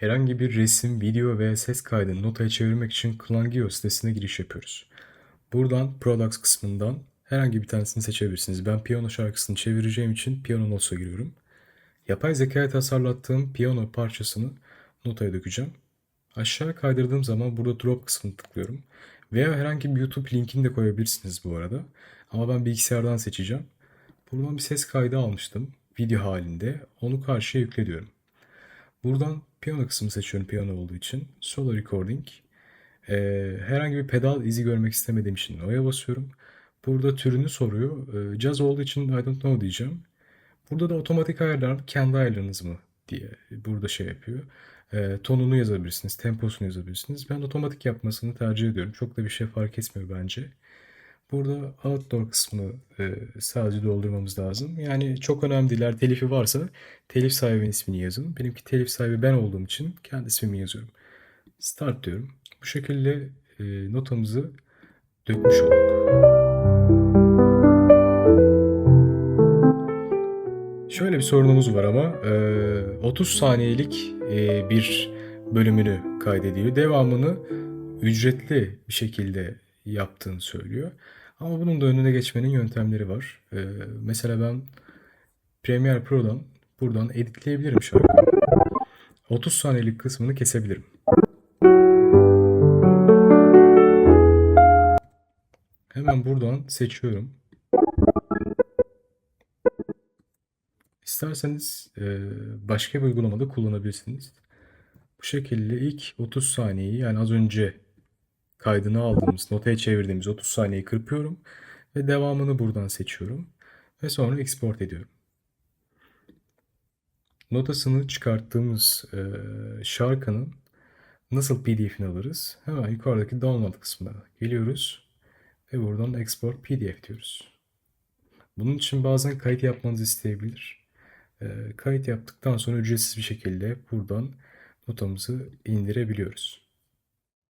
Herhangi bir resim, video veya ses kaydını notaya çevirmek için Klangio sitesine giriş yapıyoruz. Buradan Products kısmından herhangi bir tanesini seçebilirsiniz. Ben piyano şarkısını çevireceğim için Piano Notes'a giriyorum. Yapay zekaya tasarlattığım piyano parçasını notaya dökeceğim. Aşağı kaydırdığım zaman burada drop kısmını tıklıyorum. Veya herhangi bir YouTube linkini de koyabilirsiniz bu arada. Ama ben bilgisayardan seçeceğim. Buradan bir ses kaydı almıştım. Video halinde. Onu karşıya yükle diyorum. Buradan piyano kısmını seçiyorum piyano olduğu için. Solo recording. Ee, herhangi bir pedal izi görmek istemediğim için No'ya basıyorum. Burada türünü soruyor. Ee, caz olduğu için I don't know diyeceğim. Burada da otomatik ayarlar kendi ayarlarınız mı diye burada şey yapıyor. Ee, tonunu yazabilirsiniz, temposunu yazabilirsiniz. Ben otomatik yapmasını tercih ediyorum. Çok da bir şey fark etmiyor bence. Burada outdoor kısmını e, sadece doldurmamız lazım. Yani çok önemli değil. Eğer telifi varsa telif sahibinin ismini yazın. Benimki telif sahibi ben olduğum için kendi ismimi yazıyorum. Start diyorum. Bu şekilde e, notamızı dökmüş olduk. Şöyle bir sorunumuz var ama e, 30 saniyelik e, bir bölümünü kaydediyor. Devamını ücretli bir şekilde yaptığını söylüyor. Ama bunun da önüne geçmenin yöntemleri var. E, mesela ben Premiere Pro'dan buradan editleyebilirim şarkıyı. 30 saniyelik kısmını kesebilirim. Hemen buradan seçiyorum. İsterseniz e, başka bir uygulamada kullanabilirsiniz. Bu şekilde ilk 30 saniyeyi yani az önce kaydını aldığımız, notaya çevirdiğimiz 30 saniyeyi kırpıyorum ve devamını buradan seçiyorum ve sonra export ediyorum. Notasını çıkarttığımız e, şarkının nasıl PDF'ini alırız? Hemen yukarıdaki download kısmına geliyoruz ve buradan export PDF diyoruz. Bunun için bazen kayıt yapmanızı isteyebilir. E, kayıt yaptıktan sonra ücretsiz bir şekilde buradan notamızı indirebiliyoruz.